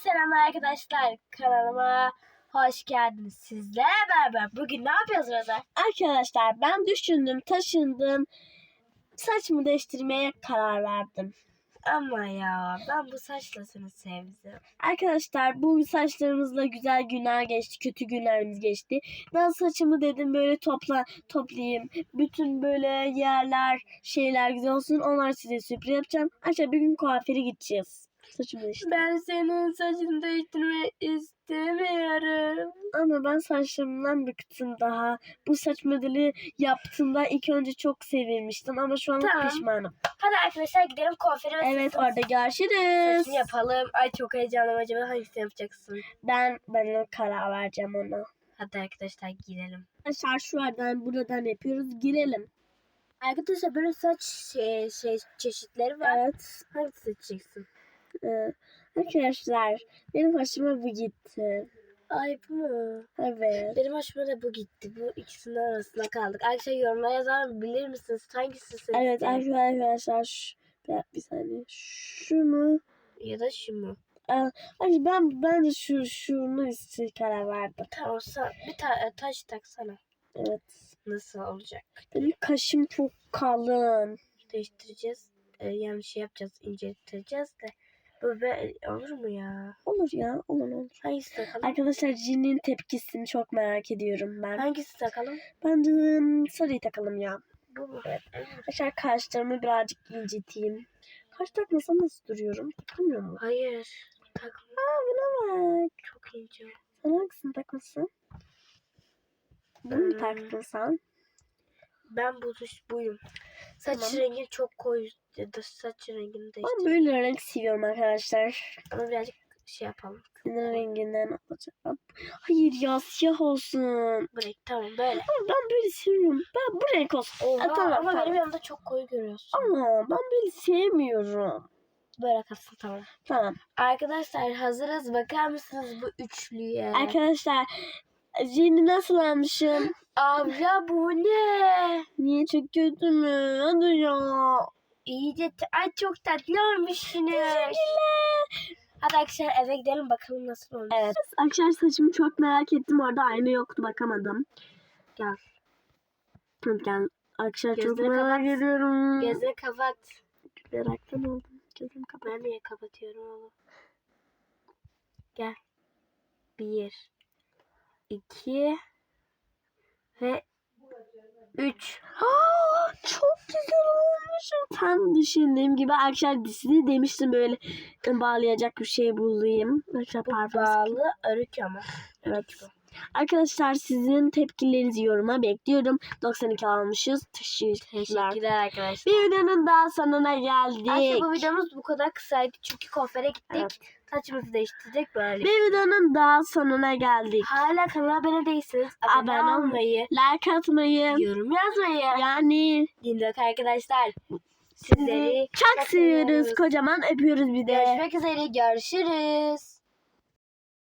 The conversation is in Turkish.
Selamlar arkadaşlar kanalıma hoş geldiniz sizlerle beraber. Bugün ne yapıyoruz Reza? Arkadaşlar ben düşündüm, taşındım. Saçımı değiştirmeye karar verdim. Ama ya ben bu saçla seni sevdim. Arkadaşlar bu saçlarımızla güzel günler geçti, kötü günlerimiz geçti. Ben saçımı dedim böyle topla toplayayım. Bütün böyle yerler, şeyler güzel olsun. Onlar size sürpriz yapacağım. Arkadaşlar bir gün kuaföre gideceğiz. Saçımı değiştir. Ben senin saçını değiştirmek istemiyorum. Ama ben saçlarımdan bıktım daha. Bu saç modeli yaptığımda ilk önce çok sevinmiştim ama şu an Tamam. pişmanım. Hadi arkadaşlar gidelim kuaföre. ve Evet orada görüşürüz. Saçını yapalım. Ay çok heyecanlıyım acaba hangisini yapacaksın? Ben ben karar vereceğim ona. Hadi arkadaşlar girelim. Arkadaşlar şuradan buradan yapıyoruz. Girelim. Arkadaşlar böyle saç şey, şey çeşitleri var. Evet. Hangisini seçeceksin? Ee, arkadaşlar benim hoşuma bu gitti. Ay bu mu? Evet. Benim hoşuma da bu gitti. Bu ikisinin arasında kaldık. Arkadaşlar yorumlara yazar bilir misiniz? Hangisi sizin? Evet arkadaşlar şu, bir, bir saniye. Şu mu? Ya da şu mu? Ay ben ben de şu şunu iste karar verdim. Tamam sen bir ta- taş taksana. Evet. Nasıl olacak? Benim kaşım çok kalın. Değiştireceğiz. Ee, yani şey yapacağız. incelteceğiz de. Be olur mu ya? Olur ya olur olur. Hangisi takalım? Arkadaşlar Jin'in tepkisini çok merak ediyorum ben. Hangisi takalım? Bence hmm, sarıyı takalım ya. Bu mu? Arkadaşlar kaşlarımı birazcık inciteyim. Kaş takmasam nasıl duruyorum? Takamıyor mu? Hayır. Takma. Aa buna bak. Çok ince. Sen hangisini takmasın? Bunu mu Hmm. taktın sen? Ben bu buyum. Saç Tamam. rengin çok koyu ya da saç rengini Ben değiştir. böyle renk seviyorum arkadaşlar. Ama birazcık şey yapalım. Senin renginden alacağım. Hayır ya siyah olsun. Bu renk tamam böyle. Ama ben böyle seviyorum. Ben bu renk olsun. Oha, Ha, tamam, ama tamam. benim yanımda çok koyu görüyorsun. Ama ben böyle sevmiyorum. Böyle kalsın tamam. Tamam. Arkadaşlar hazırız. Bakar mısınız bu üçlüye? Arkadaşlar Jen'i nasıl almışım? Abla bu ne? Niye çok kötü mü? Hadi ya. İyice t- ay çok tatlı olmuşsunuz. Hadi arkadaşlar eve gidelim bakalım nasıl olmuş. Evet. Arkadaşlar saçımı çok merak ettim. Orada ayna yoktu bakamadım. Gel. Gel. Arkadaşlar çok Gözleri merak kapat. ediyorum. Gözünü kapat. Meraktan oldum. Gözüm kapat. Ben niye kapatıyorum oğlum? Gel. Bir. iki ve üç. Aa, çok güzel olmuşum. Tam düşündüğüm gibi arkadaşlar size demiştim böyle bağlayacak bir şey bulayım. Arkadaşlar parfüm Bağlı örük ama. Evet. Arkadaşlar sizin tepkilerinizi yoruma bekliyorum. 92 almışız. Teşekkürler. Teşekkürler arkadaşlar. Bir videonun daha sonuna geldik. Aslında bu videomuz bu kadar kısaydı çünkü kuaföre gittik. Evet. Saçımızı değiştirdik böyle. Bir videonun daha sonuna geldik. Hala kanala abone değilseniz abone, Abone olmayı, Like atmayı yorum yazmayı. yani Dinledik arkadaşlar. Sizleri çok çok seviyoruz. seviyoruz. Kocaman öpüyoruz bir de. görüşmek üzere. Görüşürüz.